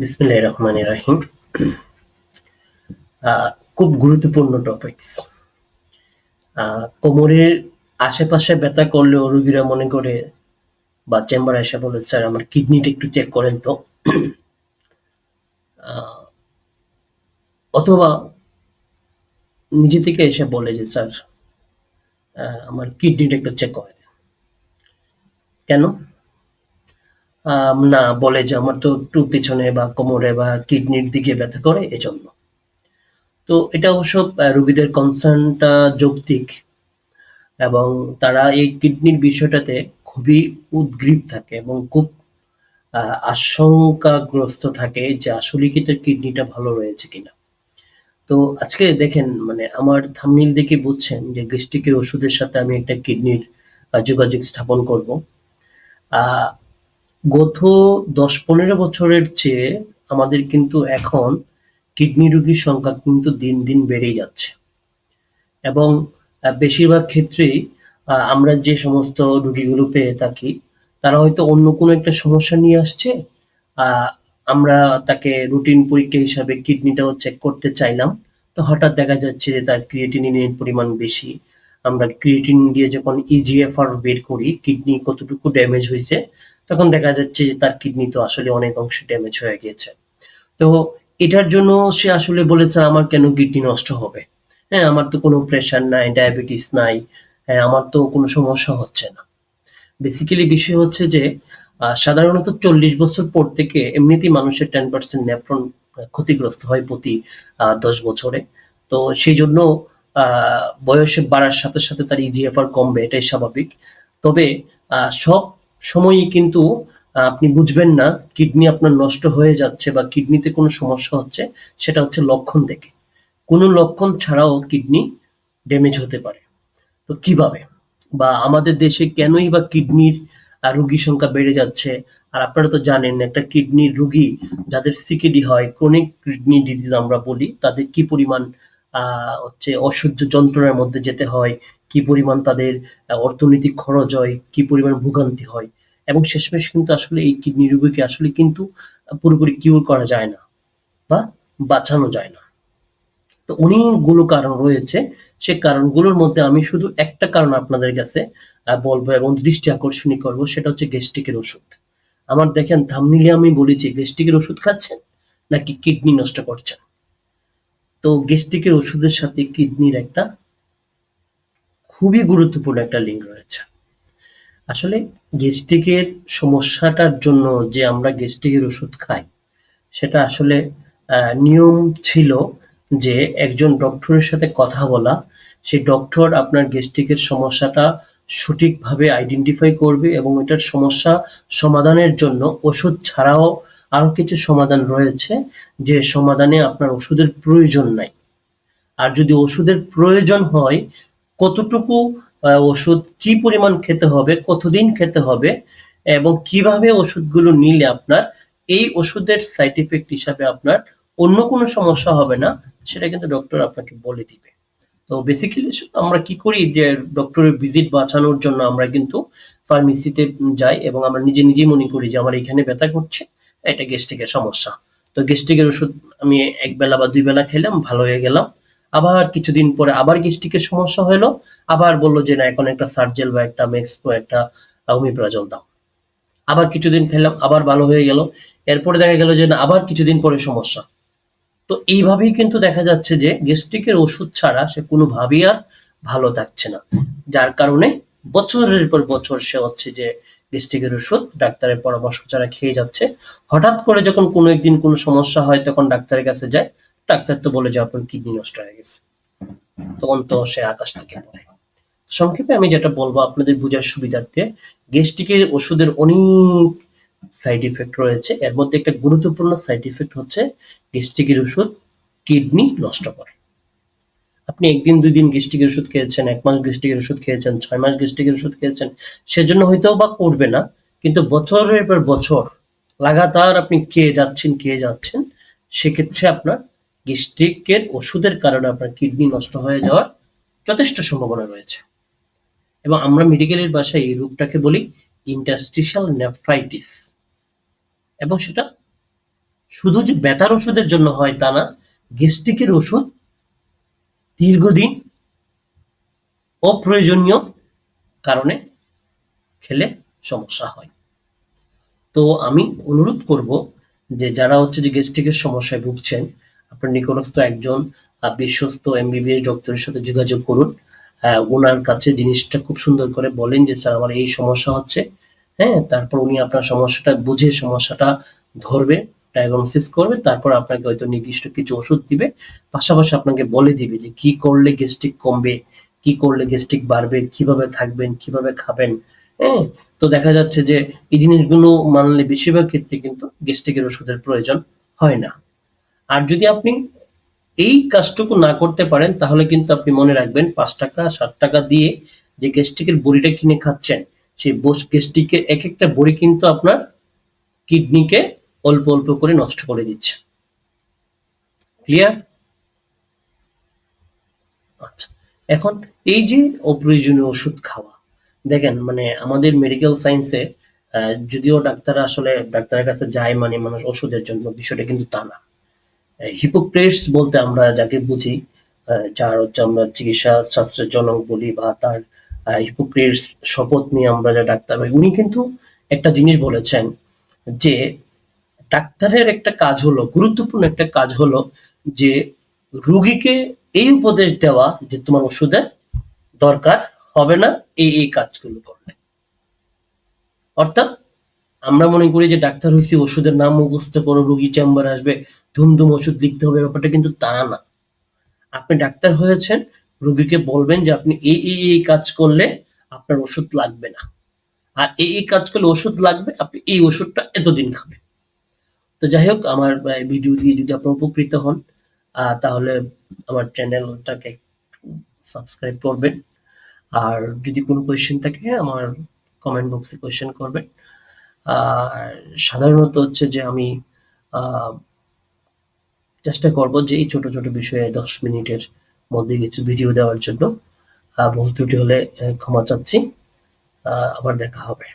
বিসমিল্লাহির রহমানির রাহিম। খুব গুরুত্বপূর্ণ টপিকস কোমরের আশেপাশে ব্যথা করলেও রোগীরা মনে করে, বা চেম্বারে এসে বলে, স্যার, আমার কিডনিটা একটু চেক করেন তো। অথবা নিজে থেকে এসে বলে যে, স্যার আমার কিডনিটা একটু চেক করে দেন। কেন? না, বলে যে আমার তো একটু পিছনে বা কোমরে বা কিডনির দিকে ব্যথা করে, এজন্য। তো এটা অবশ্য রোগীদের কনসার্নটা যৌক্তিক এবং তারা এই কিডনির বিষয়টাতে খুবই উদ্গ্রীব থাকে এবং খুব আশঙ্কাগ্রস্ত থাকে যে আসলে কি তার কিডনিটা ভালো রয়েছে কিনা। তো আজকে দেখেন মানে আমার থামনিল দেখে বুঝছেন যে গ্যাস্ট্রিকের ওষুধের সাথে আমি একটা কিডনির যোগাযোগ স্থাপন করব। গত দশ পনেরো বছরের চেয়ে আমাদের কিন্তু এখন কিডনি রোগীর সংখ্যা কিন্তু দিন দিন বেড়েই যাচ্ছে। এবং বেশিরভাগ ক্ষেত্রেই আমরা যে সমস্ত রুগীগুলো পেয়ে থাকি, তারা হয়তো অন্য কোনো একটা সমস্যা নিয়ে আসছে আমরা তাকে রুটিন পরীক্ষা হিসাবে কিডনিটাও চেক করতে চাইলাম, তো হঠাৎ দেখা যাচ্ছে যে তার ক্রিয়েটিনিনের পরিমাণ বেশি। আমরা ক্রিয়েটিন দিয়ে যখন ইজিএফআর বের করি, কিডনি কতটুকু ড্যামেজ হয়েছে তখন দেখা যাচ্ছে যে তার কিডনি তো আসলে অনেক অংশে ড্যামেজ হয়ে গিয়েছে। তো এটার জন্য সে আসলে বলেছে, আমার কেন কিডনি নষ্ট হবে? হ্যাঁ আমার তো কোনো প্রেশার নাই ডায়াবেটিস নাই হ্যাঁ আমার তো কোনো সমস্যা হচ্ছে না। বেসিক্যালি বিষয় হচ্ছে যে সাধারণত চল্লিশ বছর পর থেকে এমনিতেই মানুষের টেন পার্সেন্ট নেফ্রন ক্ষতিগ্রস্ত হয় প্রতি দশ বছরে। তো সেই জন্য বয়সে বাড়ার সাথে সাথে তার ইজিএফআর কমবে, এটাই স্বাভাবিক। তবে সব সময়ই কিন্তু আপনি বুঝবেন না কিডনি আপনার নষ্ট হয়ে যাচ্ছে বা কিডনিতে কোনো সমস্যা হচ্ছে, সেটা হচ্ছে লক্ষণ দেখে কোনো লক্ষণ ছাড়াও কিডনি ড্যামেজ হতে পারে। তো কীভাবে? বা আমাদের দেশে কেনই বা কিডনির রোগী সংখ্যা বেড়ে যাচ্ছে? আর আপনারা তো জানেন একটা কিডনির রোগী যাদের সিকিডি হয় ক্রনিক কিডনি ডিজিজ আমরা বলি, তাদের কি পরিমাণ হচ্ছে অসহ্য যন্ত্রণার মধ্যে যেতে হয় কি পরিমাণ তাদের অর্থনৈতিক খরচ হয়, কি পরিমাণ ভোগান্তি হয়। এবং শেষমেশ কিন্তু আসলে এই কিডনি রোগীকে আসলে কিন্তু পুরোপুরি কিউর করা যায় না বা বাঁচানো যায় না। তো অনেকগুলো কারণ রয়েছে। সে কারণগুলোর মধ্যে আমি শুধু একটা কারণ আপনাদের কাছে বলব এবং দৃষ্টি আকর্ষণী করব, সেটা হচ্ছে গ্যাস্ট্রিকের ওষুধ। আমার দেখেন থামনিলে আমি বলেছি গ্যাস্ট্রিকের ওষুধ খাচ্ছেন নাকি কিডনি নষ্ট করছেন? তো গ্যাস্ট্রিকের ওষুধের সাথে কিডনির একটা খুবই গুরুত্বপূর্ণ একটা লিঙ্ক রয়েছে। আসলে গ্যাস্ট্রিকের সমস্যাটার জন্য যে আমরা গ্যাস্ট্রিকের ওষুধ খাই, সেটা আসলে নিয়ম ছিল যে একজন ডক্টরের সাথে কথা বলা সেই ডক্টর আপনার গ্যাস্ট্রিকের সমস্যাটা সঠিকভাবে আইডেন্টিফাই করবে এবং এটার সমস্যা সমাধানের জন্য ওষুধ ছাড়াও আরও কিছু সমাধান রয়েছে, যে সমাধানে আপনার ওষুধের প্রয়োজন নাই। আর যদি ওষুধের প্রয়োজন হয় কতটুকু ওষুধ কি পরিমাণ খেতে হবে, কতদিন খেতে হবে এবং কীভাবে ওষুধগুলো নিলে আপনার, এই ওষুধের সাইড ইফেক্ট হিসাবে আপনার অন্য কোনো সমস্যা হবে না, সেটা কিন্তু ডক্টর আপনাকে বলে দিবে। তো বেসিক্যালি আমরা কি করি যে ডক্টরের ভিজিট বাঁচানোর জন্য আমরা কিন্তু ফার্মেসিতে যাই এবং আমরা নিজে নিজেই মনে করি যে, আমার এখানে ব্যথা করছে, এটা গ্যাস্ট্রিকের সমস্যা। তো গ্যাস্ট্রিকের ওষুধ আমি এক বেলা বা দুই বেলা খেলাম, ভালো হয়ে গেলাম। আবার কিছুদিন পরে আবার গ্যাস্ট্রিকের সমস্যা হলো, আবার বলল যে না, এখন একটা সার্জেল বা একটা মেক্সপো একটা হোমিপ্রাজল দাও। আবার কিছুদিন খেলাম, আবার ভালো হয়ে গেল। এরপরে দেখা গেল যে না, আবার কিছুদিন পরে সমস্যা। তো এইভাবেই কিন্তু দেখা যাচ্ছে যে গ্যাস্ট্রিকের ওষুধ ছাড়া সে কোনোভাবেই আর ভালো থাকছে না। যার কারণে বছরের পর বছর সে হচ্ছে যে গ্যাস্ট্রিকের ওষুধ ডাক্তারের পরামর্শ ছাড়া খেয়ে যাচ্ছে। হঠাৎ করে যখন কোনো একদিন কোনো সমস্যা হয়, তখন ডাক্তারের কাছে যায়। ডাক্তার তো বলে যে আপনার কিডনি নষ্ট হয়ে গেছে। তখন তো সে আকাশ থেকে পড়ে। সংক্ষেপে আমি যেটা বলব, আপনাদের বোঝার সুবিধার্থে গ্যাস্ট্রিকের ওষুধের অনেক সাইড ইফেক্ট রয়েছে। এর মধ্যে একটা গুরুত্বপূর্ণ সাইড ইফেক্ট হচ্ছে গ্যাস্ট্রিকের ওষুধ কিডনি নষ্ট করে। আপনি একদিন দুই দিন গ্যাস্ট্রিকের ওষুধ খেয়েছেন, এক মাস গ্যাস্ট্রিকের ওষুধ খেয়েছেন, ছয় মাস গ্যাস্ট্রিকের ওষুধ খেয়েছেন, সেজন্য হয়তো বা করবে না, কিন্তু বছরের পর বছর লাগাতার আপনি খেয়ে যাচ্ছেন খেয়ে যাচ্ছেন, সেক্ষেত্রে আপনার গ্যাস্ট্রিকের ওষুধের কারণে আপনার কিডনি নষ্ট হয়ে যাওয়ার যথেষ্ট সম্ভাবনা রয়েছে। এবং আমরা মেডিকেলের ভাষায় এই রোগটাকে বলি ইন্টাস্টিশাল নেফ্রাইটিস এবং সেটা শুধু যে ব্যথার ওষুধের জন্য হয় তা না গ্যাস্ট্রিকের ওষুধ দীর্ঘদিন অপ্রয়োজনীয় কারণে খেলে সমস্যা হয়। তো আমি অনুরোধ করব যে যারা হচ্ছে যে গ্যাস্ট্রিকের সমস্যায় ভুগছেন আপনার নিকটস্থ একজন বিশ্বস্ত এমবিবিএস ডক্টরের সাথে যোগাযোগ করুন। ওনার কাছে জিনিসটা খুব সুন্দর করে বলেন যে, স্যার, আমার এই সমস্যা হচ্ছে। হ্যাঁ তারপর উনি আপনার সমস্যাটা বুঝে সমস্যাটা ধরবে ডায়াগনোসিস করবে, তারপর আপনাকে হয়তো নির্দিষ্ট কিছু ওষুধ দিবে। পাশাপাশি আপনাকে বলে দিবে যে, কি করলে গ্যাস্ট্রিক কমবে? কি করলে গ্যাস্ট্রিক বাড়বে? কীভাবে থাকবেন? কীভাবে খাবেন? হ্যাঁ তো দেখা যাচ্ছে যে, এই জিনিসগুলো মানলে বেশিরভাগ ক্ষেত্রে কিন্তু গ্যাস্ট্রিকের ওষুধের প্রয়োজন হয় না। আর যদি আপনি এই কাজটুকু না করতে পারেন, তাহলে কিন্তু আপনি মনে রাখবেন পাঁচ টাকা, সাত টাকা দিয়ে যে গ্যাস্ট্রিকের বড়িটা কিনে খাচ্ছেন, সেই বোস গ্যাস্ট্রিকের এক একটা বড়ি কিন্তু আপনার কিডনিকে অল্প অল্প করে নষ্ট করে দিচ্ছে। ক্লিয়ার আচ্ছা এখন এই যে অপ্রয়োজনীয় ওষুধ খাওয়া, দেখেন মানে আমাদের মেডিকেল সায়েন্সে যদিও ডাক্তার আসলে ডাক্তারের কাছে যায় মানে মানুষ ওষুধের জন্য, বিষয়টা কিন্তু তা না। হিপোক্রেটস বলতে আমরা যাকে বুঝি যার হচ্ছে আমরা চিকিৎসা শাস্ত্রের জনক বলি বা তার হিপোক্রেটস শপথ নিয়ে আমরা যা ডাক্তার হই, উনি কিন্তু একটা জিনিস বলেছেন যে ডাক্তারের একটা কাজ হলো, গুরুত্বপূর্ণ একটা কাজ হলো যে রুগীকে এই উপদেশ দেওয়া যে তোমার ওষুধের দরকার হবে না, এই এই কাজগুলো করলে। অর্থাৎ আমরা মনে করি যে ডাক্তার হয়েছি ওষুধের নাম মুখস্থ করো রুগী চেম্বার আসবে, ধুমধুম ওষুধ লিখতে হবে, ব্যাপারটা কিন্তু তা না। আপনি ডাক্তার হয়েছেন, রুগীকে বলবেন যে আপনি এই এই এই কাজ করলে আপনার ওষুধ লাগবে না। আর এই এই কাজ করলে ওষুধ লাগবে, আপনি এই ওষুধটা এতদিন খাবেন। তো যাই হোক, আমার ভিডিও দিয়ে যদি আপনি উপকৃত হন তাহলে আমার চ্যানেলটাকে সাবস্ক্রাইব করবেন। আর যদি কোনো কোয়েশ্চেন থাকে, আমার কমেন্ট বক্সে কোয়েশ্চেন করবেন। সাধারণত হচ্ছে যে আমি চেষ্টা করব যে এই ছোট ছোট বিষয়ে দশ মিনিটের মধ্যে কিছু ভিডিও দেওয়ার জন্য। ভুল ত্রুটি হলে ক্ষমা চাচ্ছি। আবার দেখা হবে।